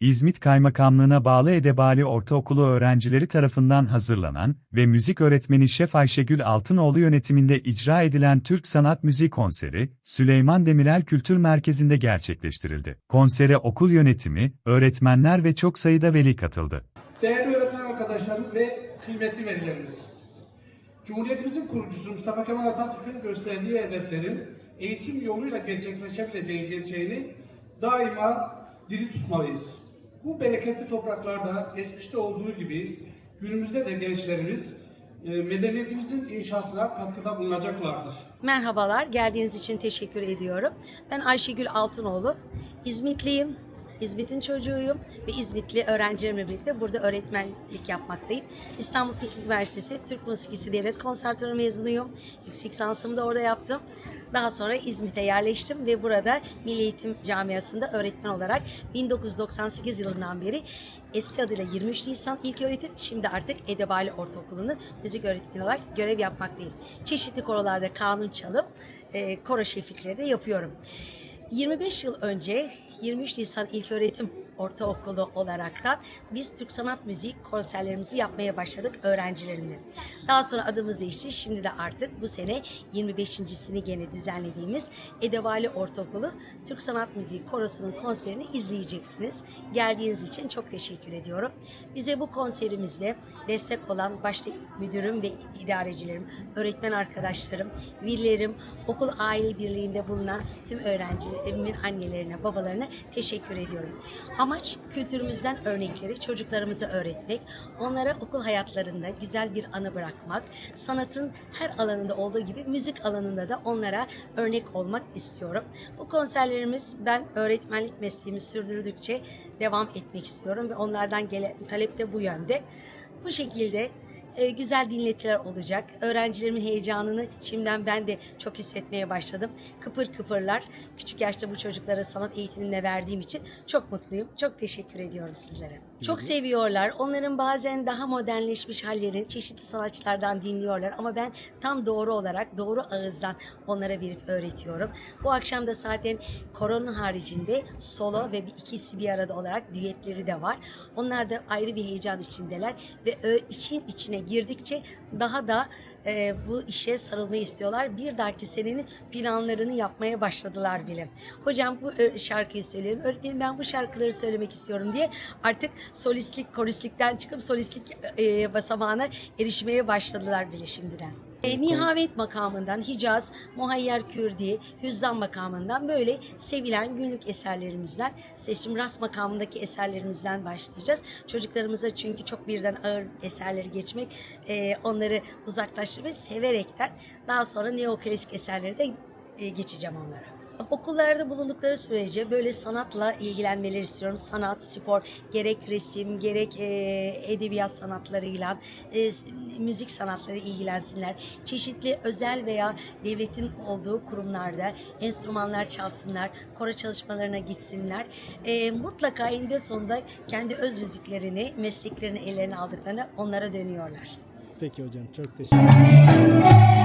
İzmit Kaymakamlığına bağlı Edebali Ortaokulu öğrencileri tarafından hazırlanan ve müzik öğretmeni Şef Ayşegül Altınoğlu yönetiminde icra edilen Türk Sanat Müziği Konseri, Süleyman Demirel Kültür Merkezi'nde gerçekleştirildi. Konsere okul yönetimi, öğretmenler ve çok sayıda veli katıldı. Değerli öğretmen arkadaşlarım ve kıymetli velilerimiz. Cumhuriyetimizin kurucusu Mustafa Kemal Atatürk'ün gösterdiği hedeflerin eğitim yoluyla gerçekleşebileceği gerçeğini daima diri tutmalıyız. Bu bereketli topraklarda geçmişte olduğu gibi günümüzde de gençlerimiz e, medeniyetimizin inşasına katkıda bulunacaklardır. Merhabalar, geldiğiniz için teşekkür ediyorum. Ben Ayşegül Altınoğlu, İzmitliyim. İzmit'in çocuğuyum ve İzmitli öğrencilerimle birlikte burada öğretmenlik yapmaktayım. İstanbul Teknik Üniversitesi Türk Musikisi Devlet Konservatuarı mezunuyum. Yüksek lisansımı da orada yaptım. Daha sonra İzmit'e yerleştim ve burada Milli Eğitim Camiası'nda öğretmen olarak 1998 yılından beri eski adıyla 23 Nisan İlköğretim, şimdi artık Edebali Ortaokulu'nun müzik öğretmeni olarak görev yapmaktayım. Çeşitli korolarda kanun çalıp e, koro şeflikleri de yapıyorum. 25 yıl önce 23 Nisan İlköğretim Ortaokulu olaraktan biz Türk Sanat Müziği konserlerimizi yapmaya başladık öğrencilerimle. Daha sonra adımız değişti. Şimdi de artık bu sene 25.sini gene düzenlediğimiz Edebali Ortaokulu Türk Sanat Müziği Korosu'nun konserini izleyeceksiniz. Geldiğiniz için çok teşekkür ediyorum. Bize bu konserimizde destek olan başta müdürüm ve idarecilerim, öğretmen arkadaşlarım, velilerim, okul aile birliğinde bulunan tüm öğrencilerimin annelerine, babalarına teşekkür ediyorum. Amaç kültürümüzden örnekleri çocuklarımıza öğretmek, onlara okul hayatlarında güzel bir anı bırakmak, sanatın her alanında olduğu gibi müzik alanında da onlara örnek olmak istiyorum. Bu konserlerimiz ben öğretmenlik mesleğimi sürdürdükçe devam etmek istiyorum ve onlardan gelen talep de bu yönde. Bu şekilde e, güzel dinletiler olacak. Öğrencilerimin heyecanını şimdiden ben de çok hissetmeye başladım. Kıpır kıpırlar. Küçük yaşta bu çocuklara sanat eğitimini verdiğim için çok mutluyum. Çok teşekkür ediyorum sizlere. Çok seviyorlar. Onların bazen daha modernleşmiş hallerini çeşitli sanatçılardan dinliyorlar ama ben tam doğru olarak doğru ağızdan onlara verip öğretiyorum. Bu akşam da zaten koronun haricinde solo ve bir ikisi bir arada olarak düetleri de var. Onlar da ayrı bir heyecan içindeler ve için içine girdikçe daha da e, bu işe sarılmayı istiyorlar. Bir dahaki senenin planlarını yapmaya başladılar bile. Hocam bu ö- şarkıyı söyleyelim. Öğretmenim ben bu şarkıları söylemek istiyorum diye artık solistlik, koristlikten çıkıp solistlik e, basamağına erişmeye başladılar bile şimdiden. E, nihavet makamından Hicaz, Muhayyer Kürdi, Hüzzam makamından böyle sevilen günlük eserlerimizden, seçim ras makamındaki eserlerimizden başlayacağız. Çocuklarımıza çünkü çok birden ağır eserleri geçmek, e, onları uzaklaştırmayı severekten daha sonra neoklasik eserleri de e, geçeceğim onlara. Okullarda bulundukları sürece böyle sanatla ilgilenmeleri istiyorum. Sanat, spor, gerek resim, gerek e, edebiyat sanatlarıyla, e, müzik sanatları ilgilensinler. Çeşitli özel veya devletin olduğu kurumlarda enstrümanlar çalsınlar, koro çalışmalarına gitsinler. E, mutlaka eninde sonunda kendi öz müziklerini, mesleklerini ellerine aldıklarında onlara dönüyorlar. Peki hocam çok teşekkür ederim.